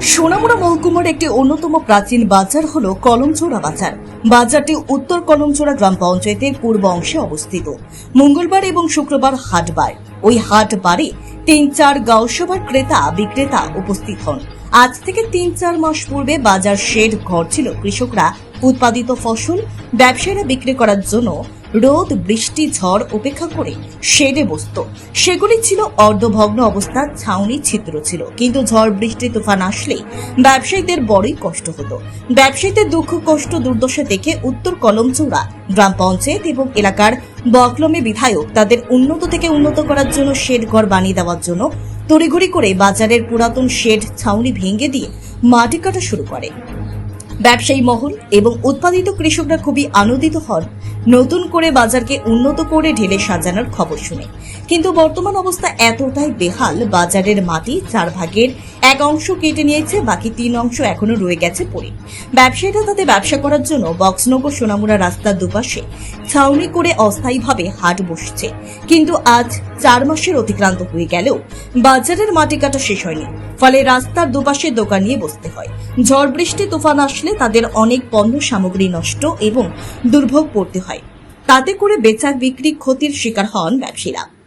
সোনামুড়া মহকুমার একটি অন্যতম প্রাচীন বাজার হল কলমচোড়া বাজার। বাজারটি উত্তর কলমচোড়া গ্রাম পঞ্চায়েতের পূর্ব অংশে অবস্থিত। মঙ্গলবার এবং শুক্রবার হাটবার। ওই হাটবারে তিন চার গাঁওসভার ক্রেতা, বিক্রেতা উপস্থিত হন। আজ থেকে তিন চার মাস পূর্বে বাজার শেড ঘর ছিল কৃষকরা উৎপাদিত ফসল ব্যবসায়ীরা বিক্রি করার জন্য রোদ, বৃষ্টি, ঝড় উপেক্ষা করে শেডে বসত। সেগুলি ছিল অর্ধভগ্ন অবস্থার, ছাউনি ছিদ্র ছিল। কিন্তু ঝড়, বৃষ্টি, তুফান আসলে ব্যবসায়ীদের বড়ই কষ্ট হতো। ব্যবসায়ীদের দুঃখ, কষ্ট, দুর্দশা দেখে উত্তর কলমচৌড়া গ্রাম পঞ্চায়েত এবং এলাকার বকলমে বিধায়ক তাদের উন্নত থেকে উন্নত করার জন্য শেড ঘর বানিয়ে দেওয়ার জন্য তড়িঘড়ি করে বাজারের পুরাতন শেড ছাউনি ভেঙে দিয়ে মাটি কাটা শুরু করে। ব্যবসায়ী মহল এবং উৎপাদিত কৃষকরা খুবই আনন্দিত হন। নতুন করে বাজারকে উন্নত করে ঢেলে সাজানোর খবর শুনে। কিন্তু বর্তমান অবস্থা এতটাই বেহাল, বাজারের মাটি চার ভাগের এক অংশ কেটে নিয়েছে, বাকি তিন অংশ এখনও রয়ে গেছে পড়ে। ব্যবসায়ীরা তাতে ব্যবসা করার জন্য বক্সনগর সোনামুড়া রাস্তার দুপাশে ছাউনি করে অস্থায়ীভাবে হাট বসছে। কিন্তু আজ চার মাসের অতিক্রান্ত হয়ে গেলেও বাজারের মাটি কাটা শেষ হয়নি। ফলে রাস্তার দুপাশে দোকান নিয়ে বসতে হয়। ঝড় বৃষ্টি, তুফান আসলে তাদের অনেক পণ্য সামগ্রী নষ্ট এবং দুর্ভোগ পড়তে হয়। তাতে করে বেচা বিক্রি ক্ষতির শিকার হন ব্যবসায়ীরা।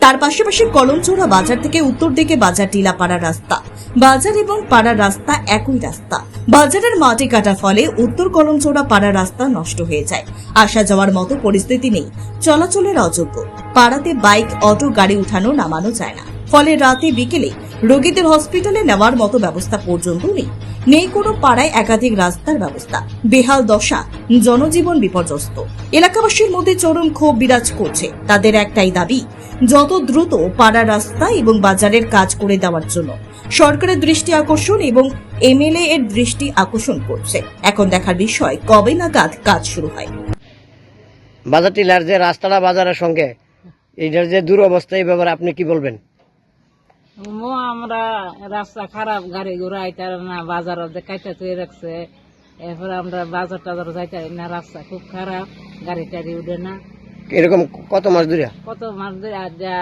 তার পাশাপাশি কলমচৌড়া বাজার থেকে উত্তর দিকে বাজার টিলাপাড়া রাস্তা। বাজার এবং পাড়ার রাস্তা একই রাস্তা। বাজারের মাটি কাটার ফলে উত্তর কলমচৌড়া পাড়ার রাস্তা নষ্ট হয়ে যায়। আসা যাওয়ার মতো পরিস্থিতি নেই। চলাচলের অযোগ্য। পাড়াতে বাইক, অটো, গাড়ি উঠানো নামানো যায় না। ফলে রাতে বিকেলে রোগীদের হসপিটালে নেওয়ার মতো ব্যবস্থা পর্যন্ত নেই। নেই কোনো পাড়ায় একাধিক রাস্তার ব্যবস্থা। বেহাল দশা, জনজীবন বিপর্যস্ত। এলাকাবাসীর মধ্যে চরম ক্ষোভ বিরাজ করছে। তাদের একটাই দাবি, যত দ্রুত পাড়া রাস্তা এবং বাজারের কাজ করে দেওয়ার জন্য। সরকারের দৃষ্টি আকর্ষণ এবং এমএলএ এর দৃষ্টি আকর্ষণ করছে। এখন দেখার বিষয়, কবে নাগাদ কাজ শুরু হয়। বাজার টিলার যে রাস্তাটা বাজারের সঙ্গে। এইটার যে দুরবস্থা, এই ব্যাপারে আপনি কি বলবেন? মো আমরা রাস্তা খারাপ গাড়ি ঘোড়া আইতার না বাজার কাইটা তৈরি রাখছে। এরপরে আমরা বাজার টাজার যাইতে না রাস্তা খুব খারাপ গাড়ি টাড়ি উঠে না। এরকম কত মাস ধরে কত মাস ধরে আর যা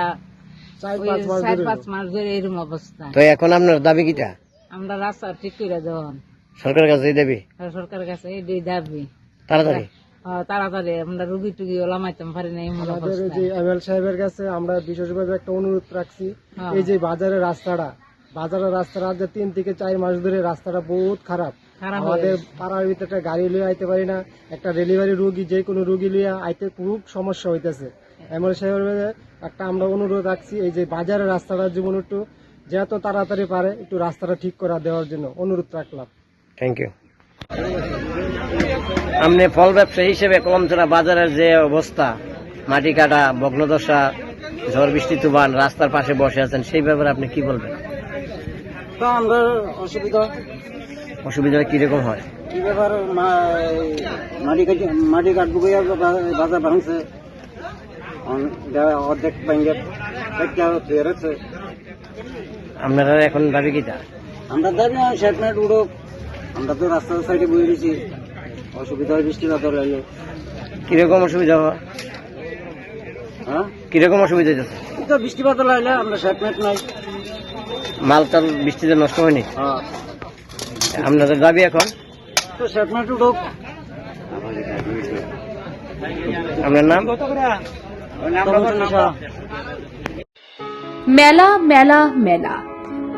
চার পাঁচ মাস ধরে এরকম অবস্থা। তো এখন আপনার দাবি কিটা? আমরা রাস্তা ঠিক করে দেওয়ান সরকারের কাছে দাবি? সরকারের কাছে এই দাবি। তাড়াতাড়ি। তাড়াতাড়ি আমরা রুগী টুগি পারি না আমাদের যে এমএল সাহেবের কাছে আমরা বিশেষভাবে একটা অনুরোধ রাখছি হ্যাঁ। এই যে বাজারের রাস্তাটা বাজারের রাস্তাটা যে তিন থেকে চার মাস ধরে রাস্তাটা বহুত খারাপ। খারাপ আমাদের পাড়ার ভিতরে একটা গাড়ি লিয়ে আইতে পারি না একটা ডেলিভারি রুগী যে কোনো রুগী লিয়ে আইতে খুব সমস্যা হইতেছে। এমএল সাহেবের একটা আমরা অনুরোধ রাখছি এই যে বাজারের রাস্তাটা যেমন একটু যত তাড়াতাড়ি পারে একটু রাস্তাটা ঠিক করা দেওয়ার জন্য অনুরোধ রাখলাম। থ্যাংক ইউ আপনি ফল ব্যবসা হিসেবে কলমচড়া বাজারের যে অবস্থা মাটি কাটা ভগ্নদশা ঝড় বৃষ্টি তুফান রাস্তার পাশে বসে আছেন সেই ব্যাপারে আপনি কি বলবেন? তো আমরা অসুবিধা অসুবিধা কীরকম হয়? কি ব্যাপার? মাটি কাটি মাটি কাটবো বাজার ভাঙছে। অর্ধেক ব্যাংকের আপনারা এখন দাবি কিটা আমরা দাবি শেট মিনিট উঠো আমরা তো রাস্তার সাইডে বয়ে দিছি অসুবিধা হয় বৃষ্টি বাদল হইলে কীরকম অসুবিধা হয়? হ্যাঁ? কীরকম অসুবিধা এই তো বৃষ্টি বাদল হইলে আমরা শেট নাই। মাল টাল বৃষ্টিতে নষ্ট হয়নি? হ্যাঁ। আপনাদের দাবি এখন? তো শেট মিনিট উঠো আপনার নাম? মেলা মেলা মেলা।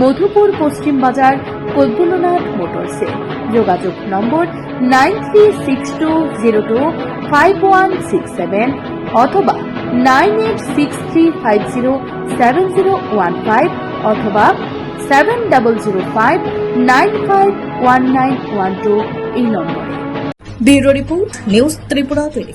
মধুপুর পশ্চিম বাজার কৈবল্যনাথ মোটরসে যোগাযোগ number nine three six two zero two five one six seven অথবা nine eight six three five zero seven zero one five অথবা seven double zero five nine five one nine one two এই নম্বরে। Bureau report news Tripura twenty